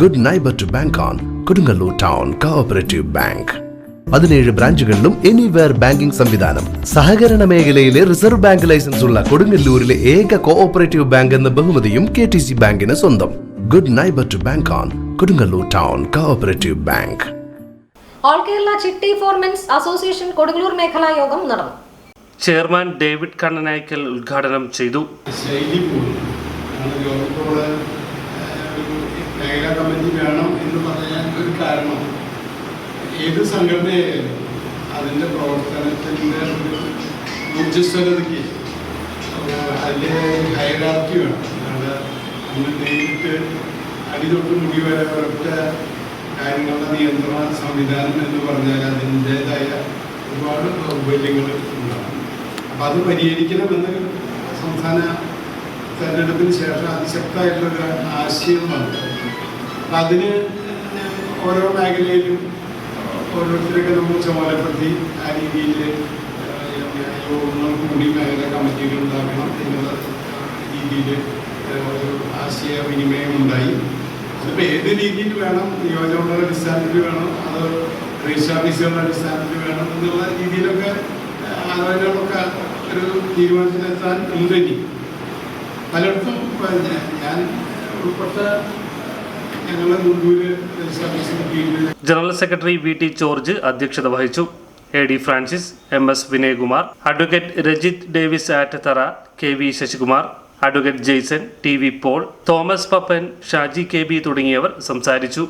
Good neighbour to bank on Kodungallur town cooperative bank പതിനേഴ് ബ്രാഞ്ചുകളിലും anywhere banking സംവിധാനം. സഹകരണ മേഖലയിലെ റിസർവ് ബാങ്ക് ലൈസൻസ് ഉള്ള കൊടുങ്ങല്ലൂരിലെ ഏക കോഓപ്പറേറ്റീവ് ബാങ്ക് എന്ന ബഹുമതിയും കെ ടി സി ബാങ്കിന് സ്വന്തം. Good neighbour to bank on Kodungallur town cooperative bank all Kerala chitty foremen's association Kodungallur മേഖലാ യോഗം നടന്നു ചെയർമാൻ ഡേവിഡ് കണ്ണനായ്ക്കൽ ഉദ്ഘാടനം ചെയ്തു. ഒരു മേഖലാ കമ്മിറ്റി വേണം എന്ന് പറയാൻ ഒരു കാരണം. ഏത് സംഘടനയായാലും അതിന്റെ പ്രവർത്തനത്തിന്റെ ഒരു ഊർജസ്വലതയ്ക്ക് അതിന്റെ ഹൈറാർക്കി വേണം. അല്ലാണ്ട് നമ്മൾ നേരിട്ട് അടി തൊട്ട് മുടി വരെ ഒരൊറ്റ കാര്യങ്ങളുടെ നിയന്ത്രണ സംവിധാനം എന്ന് പറഞ്ഞാൽ അതിന്റേതായ ഒരുപാട് ദൗർബല്യങ്ങൾ ഉണ്ടാകും. അപ്പം അത് പരിഹരിക്കണമെന്ന് സംസ്ഥാന തെരഞ്ഞെടുപ്പിന് ശേഷം അതിശക്തമായിട്ടുള്ളൊരു ആശയം വന്നു അതിന് ഓരോ മേഖലയിലും ഓരോരുത്തരൊക്കെ നമ്മൾ ചുമതലപ്പെടുത്തി ആ രീതിയിൽ യോഗങ്ങൾ കൂടി മേഖല കമ്മിറ്റികൾ ഉണ്ടാക്കണം എന്നുള്ള രീതിയിൽ ഒരു ആശയവിനിമയം ഉണ്ടായി. അതിപ്പോൾ ഏത് രീതിയിൽ വേണം നിയോജകങ്ങളുടെ അടിസ്ഥാനത്തിൽ വേണം അത് രജിസ്റ്റർ ഓഫീസുകളുടെ അടിസ്ഥാനത്തിൽ വേണം എന്നുള്ള രീതിയിലൊക്കെ ആലോചനകളൊക്കെ ഒരു തീരുമാനത്തിലെത്താൻ ഉണ്ട് ഇനി പലയിടത്തും ഞാൻ ഉൾപ്പെട്ട general secretary V T George അധ്യക്ഷത വഹിച്ചു. A D Francis M S Vinayakumar advocate Rajith Davis Attathara K V Sasikumar advocate Jason T V Paul Thomas Pappan Shaji K B തുടങ്ങിയവർ സംസാരിച്ചു.